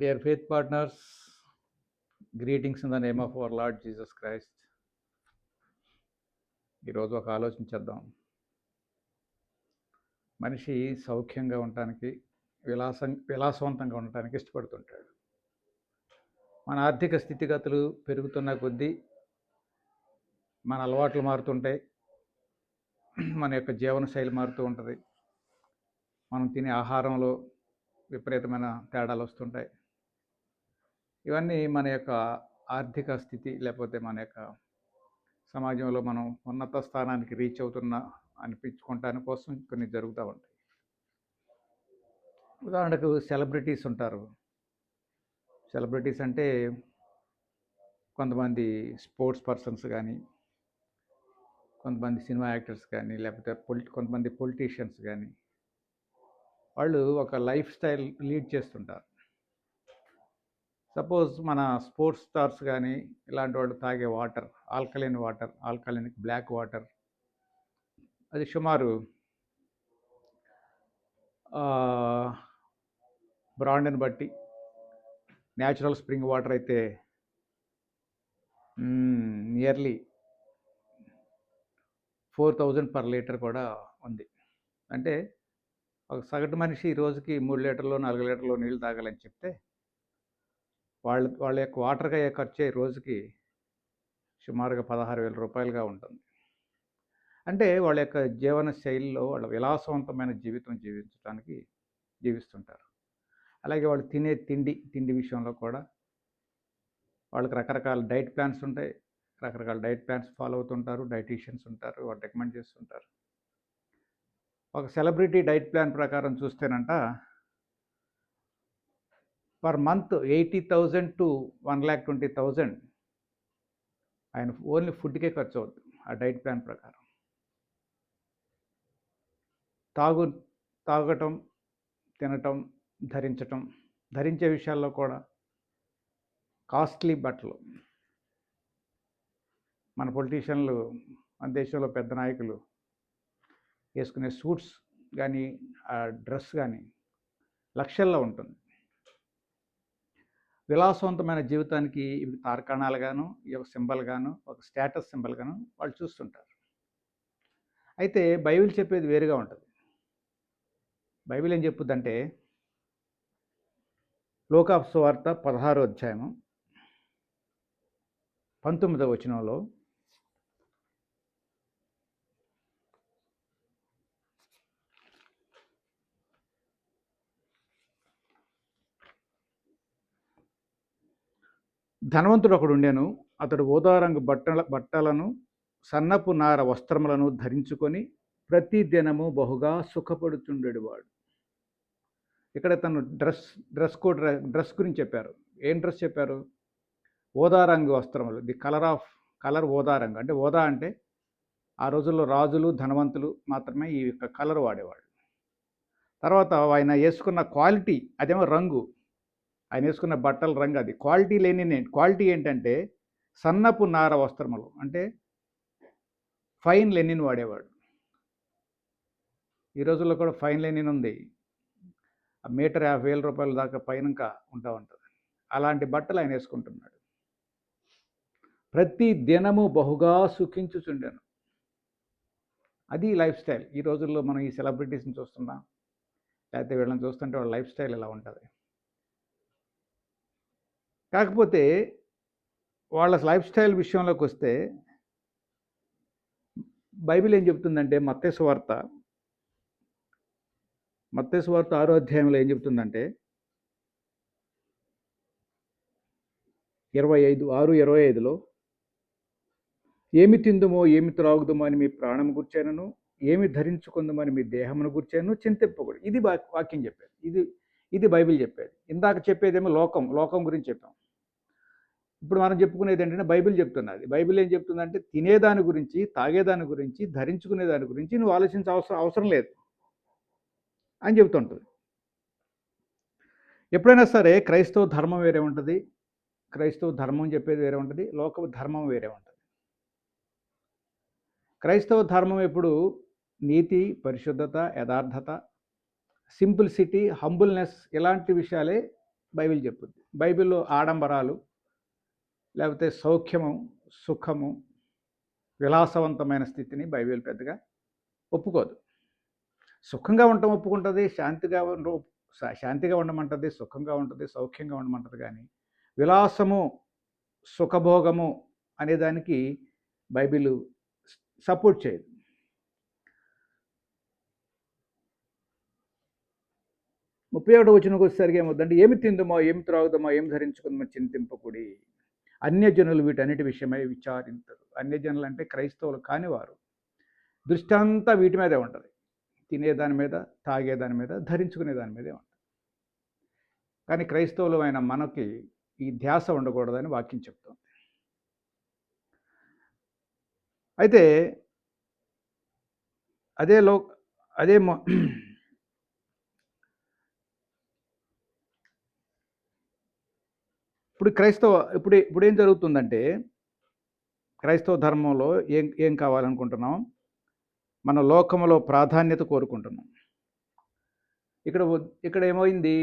Dear faith partners, greetings in the name of our Lord Jesus Christ ఈరోజు ఒక ఆలోచించేద్దాం మనిషి సౌఖ్యంగా ఉండటానికి విలాసం విలాసవంతంగా ఉండటానికి ఇష్టపడుతుంటాడు. మన ఆర్థిక స్థితిగతులు పెరుగుతున్న కొద్దీ మన అలవాట్లు మారుతుంటాయి. మన యొక్క జీవన శైలి మారుతూ ఉంటుంది. మనం తినే ఆహారంలో విపరీతమైన తేడాలు వస్తుంటాయి. ఇవన్నీ మన యొక్క ఆర్థిక స్థితి లేకపోతే మన యొక్క సమాజంలో మనం ఉన్నత స్థానానికి రీచ్ అవుతున్నా అనిపించుకుంటాని కోసం కొన్ని జరుగుతూ ఉంటాయి. ఉదాహరణకు సెలబ్రిటీస్ ఉంటారు. సెలబ్రిటీస్ అంటే కొంతమంది స్పోర్ట్స్ పర్సన్స్ కానీ కొంతమంది సినిమా యాక్టర్స్ కానీ లేకపోతే పొలి కొంతమంది పొలిటీషియన్స్ కానీ వాళ్ళు ఒక లైఫ్ స్టైల్ లీడ్ చేస్తుంటారు. సపోజ్ మన స్పోర్ట్స్ స్టార్స్ కానీ ఇలాంటి వాళ్ళు తాగే water alkaline water alkaline black water అది సుమారు బ్రాండ్ని బట్టి న్యాచురల్ స్ప్రింగ్ వాటర్ అయితే nearly four thousand per litre కూడా ఉంది. అంటే ఒక సగటు మనిషి రోజుకి మూడు లీటర్లు నాలుగు లీటర్లు నీళ్ళు తాగాలని చెప్తే వాళ్ళ వాళ్ళ యొక్క వాటర్గా అయ్యే ఖర్చు అయ్యే రోజుకి సుమారుగా పదహారు వేల రూపాయలుగా ఉంటుంది. అంటే వాళ్ళ యొక్క జీవన శైలిలో వాళ్ళ విలాసవంతమైన జీవితం జీవించడానికి జీవిస్తుంటారు. అలాగే వాళ్ళు తినే తిండి తిండి విషయంలో కూడా వాళ్ళకి రకరకాల డైట్ ప్లాన్స్ ఉంటాయి. రకరకాల డైట్ ప్లాన్స్ ఫాలో అవుతుంటారు. డైటీషియన్స్ ఉంటారు. వాళ్ళు రికమెండ్ చేస్తుంటారు. ఒక సెలబ్రిటీ డైట్ ప్లాన్ ప్రకారం చూస్తేనంట per month eighty thousand to one lakh twenty thousand. ఆయన ఓన్లీ ఫుడ్కే ఖర్చు అవుతుంది ఆ డైట్ ప్లాన్ ప్రకారం. తాగు తాగటం తినటం ధరించటం ధరించే విషయాల్లో కూడా కాస్ట్లీ బట్టలు. మన పొలిటీషియన్లు మన దేశంలో పెద్ద నాయకులు వేసుకునే సూట్స్ కానీ ఆ డ్రెస్ కానీ లక్షల్లో ఉంటుంది. విలాసవంతమైన జీవితానికి ఇవి తార్కాణాలుగాను ఇవి ఒక సింబల్గాను ఒక స్టేటస్ సింబల్గాను వాళ్ళు చూస్తుంటారు. అయితే బైబిల్ చెప్పేది వేరుగా ఉంటుంది. బైబిల్ ఏం చెప్పుద్దంటే లోకాప్ సువార్త పదహారో అధ్యాయము పంతొమ్మిదవ వచనంలో ధనవంతుడు ఒకడు ఉండెను అతడు ఊదారంగు బట్టల బట్టలను సన్నపు నార వస్త్రములను ధరించుకొని ప్రతి దినము బహుగా సుఖపడుతుండేవాడు ఇక్కడ తను డ్రెస్ డ్రెస్ కోడ్ డ్రెస్ గురించి చెప్పారు. ఏం డ్రెస్ చెప్పారు? ఓదారంగు వస్త్రములు. ది కలర్ ఆఫ్ కలర్ ఓదారంగు. అంటే ఓదా అంటే ఆ రోజుల్లో రాజులు ధనవంతులు మాత్రమే ఈ యొక్క కలర్ వాడేవాడు తర్వాత ఆయన వేసుకున్న క్వాలిటీ అదేమో రంగు. ఆయన వేసుకున్న బట్టల రంగు అది. క్వాలిటీ లేని క్వాలిటీ ఏంటంటే సన్నపు నార వస్త్రములు. అంటే ఫైన్ లెనిన్ వాడేవాడు. ఈ రోజుల్లో కూడా ఫైన్ లెనిన్ ఉంది. ఆ మీటర్ యాభై వేల రూపాయల దాకా పైన ఇంకా ఉంటా ఉంటుంది. అలాంటి బట్టలు ఆయన వేసుకుంటున్నాడు. ప్రతి దినము బహుగా సుఖించుచుండాను. అది లైఫ్ స్టైల్. ఈ రోజుల్లో మనం ఈ సెలబ్రిటీస్ని చూస్తున్నాం. లేకపోతే వీళ్ళని చూస్తుంటే వాళ్ళ లైఫ్ స్టైల్ ఇలా ఉంటుంది? కాకపోతే వాళ్ళ లైఫ్ స్టైల్ విషయంలోకి వస్తే బైబిల్ ఏం చెప్తుందంటే మత్తేసు వార్త వార్త ఆరో అధ్యాయంలో ఏం చెప్తుందంటే ఇరవై ఐదు ఆరు ఇరవై ఐదులో ఏమి తిందుమో ఏమి త్రాగుదుమో అని మీ ప్రాణం గుర్చానను ఏమి ధరించుకుందామని మీ దేహమును గుర్చాను చింతిప్పకూడదు ఇది వాక్యం చెప్పారు ఇది ఇది బైబిల్ చెప్పేది. ఇందాక చెప్పేదేమో లోకం లోకం గురించి చెప్పాం. ఇప్పుడు మనం చెప్పుకునేది ఏంటంటే బైబిల్ చెప్తున్నది. బైబిల్ ఏం చెప్తుందంటే తినేదాని గురించి తాగేదాని గురించి ధరించుకునే దాని గురించి నువ్వు ఆలోచించ అవసరం అవసరం లేదు అని చెబుతుంటుంది ఎప్పుడైనా సరే క్రైస్తవ ధర్మం వేరే ఉంటుంది. క్రైస్తవ ధర్మం చెప్పేది వేరే ఉంటుంది. లోక ధర్మం వేరే ఉంటుంది. క్రైస్తవ ధర్మం ఎప్పుడు నీతి పరిశుద్ధత యథార్థత సింపుల్సిటీ హంబుల్నెస్ ఇలాంటి విషయాలే బైబిల్ చెప్తుంది. బైబిల్లో ఆడంబరాలు లేకపోతే సౌఖ్యము సుఖము విలాసవంతమైన స్థితిని బైబిల్ పెద్దగా ఒప్పుకోదు. సుఖంగా ఉండటం ఒప్పుకుంటుంది శాంతిగా శాంతిగా ఉండమంటుంది సుఖంగా ఉంటుంది సౌఖ్యంగా ఉండమంటుంది కానీ విలాసము సుఖభోగము అనేదానికి బైబిల్ సపోర్ట్ చేయదు. ముప్పై ఒకటి వచ్చినకు వచ్చేసరికి ఏమవుతుందంటే ఏమి తిందుమో ఏమి త్రాగుదామో ఏమి ధరించుకుందామో చింతింపకుడి. అన్యజనులు వీటన్నిటి విషయమై విచారించరు అన్యజనులు అంటే క్రైస్తవులు కానివారు. దృష్టి అంతా వీటి మీదే ఉంటుంది. తినేదాని మీద తాగేదాని మీద ధరించుకునే దాని మీదే ఉంటుంది. కానీ క్రైస్తవులు అయిన మనకి ఈ ధ్యాస ఉండకూడదని వాక్యం చెప్తుంది. అయితే అదే లో అదే ఇప్పుడు క్రైస్తవ ఇప్పుడు ఇప్పుడు ఏం జరుగుతుందంటే క్రైస్తవ ధర్మంలో ఏం ఏం కావాలనుకుంటున్నాం? మన లోకంలో ప్రాధాన్యత కోరుకుంటున్నాం. ఇక్కడ ఇక్కడ ఏమైంది?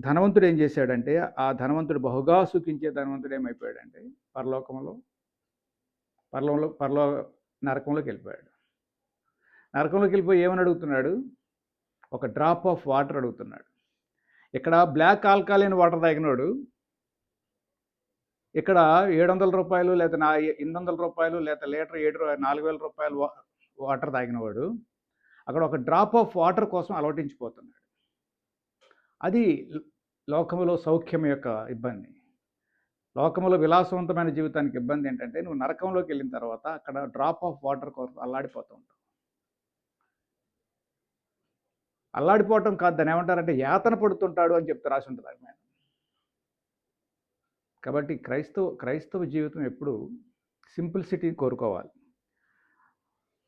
ధనవంతుడు ఏం చేశాడంటే ఆ ధనవంతుడు బహుగా సుఖించే ధనవంతుడు ఏమైపోయాడంటే పరలోకంలో పరలోకంలో పరలో నరకంలోకి వెళ్ళిపోయాడు. నరకంలోకి వెళ్ళిపోయి ఏమని అడుగుతున్నాడు? ఒక డ్రాప్ ఆఫ్ వాటర్ అడుగుతున్నాడు. ఇక్కడ బ్లాక్ ఆల్కాలిన్ వాటర్ తాగినోడు ఇక్కడ ఏడు వందల రూపాయలు లేదా నా ఎనిమిది వందల రూపాయలు లేదా లీటర్ ఏడు నాలుగు వేల రూపాయలు వాటర్ తాగినవాడు అక్కడ ఒక డ్రాప్ ఆఫ్ వాటర్ కోసం అలవటించిపోతున్నాడు. అది లోకములో సౌఖ్యం యొక్క ఇబ్బంది. లోకంలో విలాసవంతమైన జీవితానికి ఇబ్బంది ఏంటంటే నువ్వు నరకంలోకి వెళ్ళిన తర్వాత అక్కడ డ్రాప్ ఆఫ్ వాటర్ కోసం అల్లాడిపోతూ ఉంటావు. అల్లాడిపోవటం కాదు దాని ఏమంటారంటే యాతన పడుతుంటాడు అని చెప్తే రాసి ఉంటుంది ఆయన కాబట్టి క్రైస్తవ క్రైస్తవ జీవితం ఎప్పుడు సింప్లిసిటీ కోరుకోవాలి.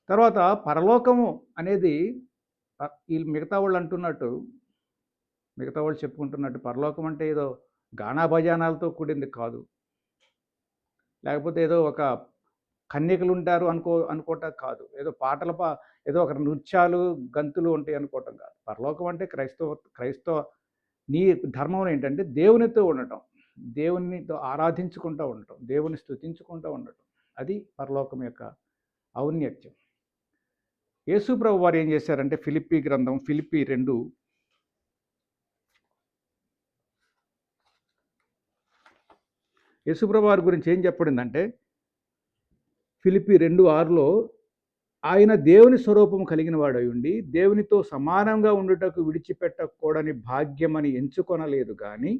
తర్వాత పరలోకము అనేది ఈ మిగతా వాళ్ళు అంటున్నట్టు మిగతా వాళ్ళు చెప్పుకుంటున్నట్టు పరలోకం అంటే ఏదో గానాభజానాలతో కూడింది కాదు. లేకపోతే ఏదో ఒక కన్యకలు ఉంటారు అనుకో అనుకోవటం కాదు. ఏదో పాటల పా ఏదో ఒక నృత్యాలు గంతులు ఉంటాయి అనుకోవటం కాదు. పరలోకం అంటే క్రైస్తవ క్రైస్తవ నీ ధర్మం ఏంటంటే దేవునితో ఉండటం. దేవునితో ఆరాధించుకుంటూ ఉండటం దేవుని స్థుతించుకుంటూ ఉండటం అది పరలోకం యొక్క ఔన్నత్యం. యేసుప్రభు వారు ఏం చేశారంటే ఫిలిప్పి గ్రంథం ఫిలిప్పి రెండు యేసుప్రభు వారి గురించి ఏం చెప్పడిందంటే ఫిలిపి రెండు ఆరులో ఆయన దేవుని స్వరూపం కలిగిన వాడై ఉండి దేవునితో సమానంగా ఉండుటకు విడిచిపెట్టకూడని భాగ్యమని ఎంచుకొనలేదు కానీ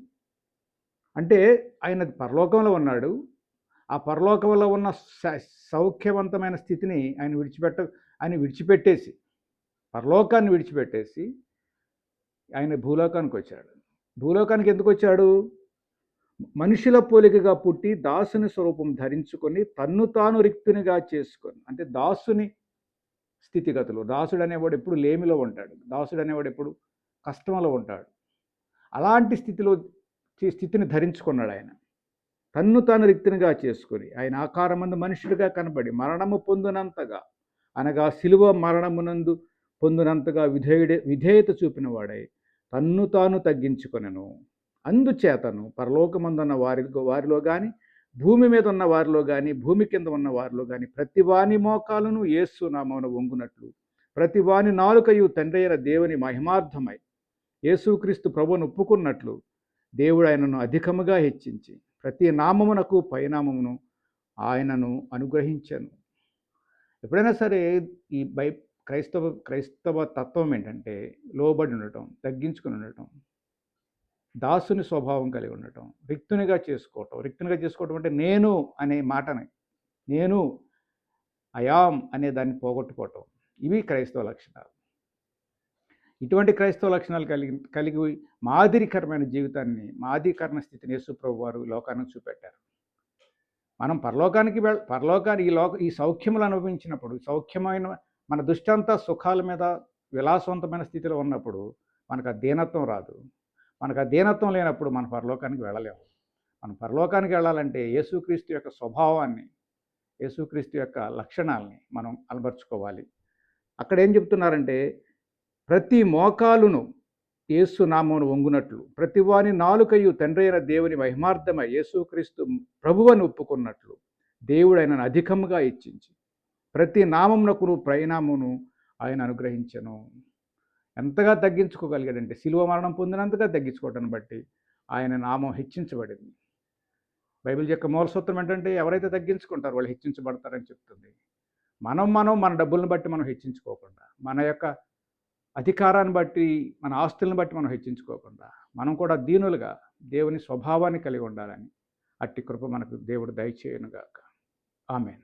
అంటే ఆయన పరలోకంలో ఉన్నాడు. ఆ పరలోకంలో ఉన్న సౌఖ్యవంతమైన స్థితిని ఆయన విడిచిపెట్ట ఆయన విడిచిపెట్టేసి పరలోకాన్ని విడిచిపెట్టేసి ఆయన భూలోకానికి వచ్చాడు. భూలోకానికి ఎందుకు వచ్చాడు? మనుషుల పోలికగా పుట్టి దాసుని స్వరూపం ధరించుకొని తన్ను తాను రిక్తునిగా చేసుకొని అంటే దాసుని స్థితిగతులు దాసుడు అనేవాడు ఎప్పుడు లేమిలో ఉంటాడు దాసుడు అనేవాడు ఎప్పుడు కష్టంలో ఉంటాడు. అలాంటి స్థితిలో స్థితిని ధరించుకున్నాడు ఆయన. తన్ను తాను రిక్తినిగా చేసుకొని ఆయన ఆకారమందు మనుషుడిగా కనబడి మరణము పొందినంతగా అనగా శిలువ మరణమునందు పొందినంతగా విధేయుడే విధేయత చూపినవాడై తన్ను తాను తగ్గించుకొనను. అందుచేతను పరలోకమందున్న వారి వారిలో కానీ భూమి మీద ఉన్న వారిలో కానీ భూమి కింద ఉన్న వారిలో కానీ ప్రతి వాని మోకాలను ఏసు నామమున వంగునట్లు ప్రతి వాని నాలుకయు తండ్రి అయిన దేవుని మహిమార్థమై యేసుక్రీస్తు ప్రభును ఒప్పుకున్నట్లు దేవుడు ఆయనను అధికముగా హెచ్చించి ప్రతి నామమునకు పైనామమును ఆయనను అనుగ్రహించను. ఎప్పుడైనా సరే ఈ బై క్రైస్తవ క్రైస్తవ తత్వం ఏంటంటే లోబడి ఉండటం తగ్గించుకుని ఉండటం దాసుని స్వభావం కలిగి ఉండటం రిక్తునిగా చేసుకోవటం. రిక్తునిగా చేసుకోవటం అంటే నేను అనే మాటని నేను అయాం అనే దాన్ని పోగొట్టుకోవటం. ఇవి క్రైస్తవ లక్షణాలు. ఇటువంటి క్రైస్తవ లక్షణాలు కలిగి కలిగి మాదిరికరమైన జీవితాన్ని మాదిరికరణ స్థితిని యేసుప్రభు వారు లోకానికి చూపెట్టారు. మనం పరలోకానికి వెళ్ పరలోకానికి ఈ లోక ఈ సౌఖ్యములు అనుభవించినప్పుడు సౌఖ్యమైన మన దుష్టంతా సుఖాల మీద విలాసవంతమైన స్థితిలో ఉన్నప్పుడు మనకు ఆ దీనత్వం రాదు. మనకు ఆ దీనత్వం లేనప్పుడు మన పరలోకానికి వెళ్ళలేము మనం పరలోకానికి వెళ్ళాలంటే యేసుక్రీస్తు యొక్క స్వభావాన్ని యేసుక్రీస్తు యొక్క లక్షణాలని మనం అలబరుచుకోవాలి అక్కడ ఏం చెప్తున్నారంటే ప్రతి మోకాలును యేసునామమును వంగునట్లు ప్రతివాని నాలుకయు తండ్రి అయిన దేవుని మహిమార్థమై యేసుక్రీస్తు ప్రభువని ఒప్పుకున్నట్లు దేవుడు ఆయనను అధికముగా ఇచ్చించి ప్రతి నామమునకును ప్రయాణమును ఆయన అనుగ్రహించను. ఎంతగా తగ్గించుకోగలిగాడంటే శిలువ మరణం పొందినంతగా తగ్గించుకోవటాన్ని బట్టి ఆయన నామం హెచ్చించబడింది. బైబిల్ యొక్క మూలసూత్రం ఏంటంటే ఎవరైతే తగ్గించుకుంటారో వాళ్ళు హెచ్చించబడతారని చెప్తుంది. మనం మనం మన డబ్బులను బట్టి మనం హెచ్చించుకోకుండా మన యొక్క అధికారాన్ని బట్టి మన ఆస్తులను బట్టి మనం హెచ్చించుకోకుండా మనం కూడా దీనులుగా దేవుని స్వభావాన్ని కలిగి ఉండాలని అట్టి కృప మనకు దేవుడు దయచేయనుగాక. ఆమెన్.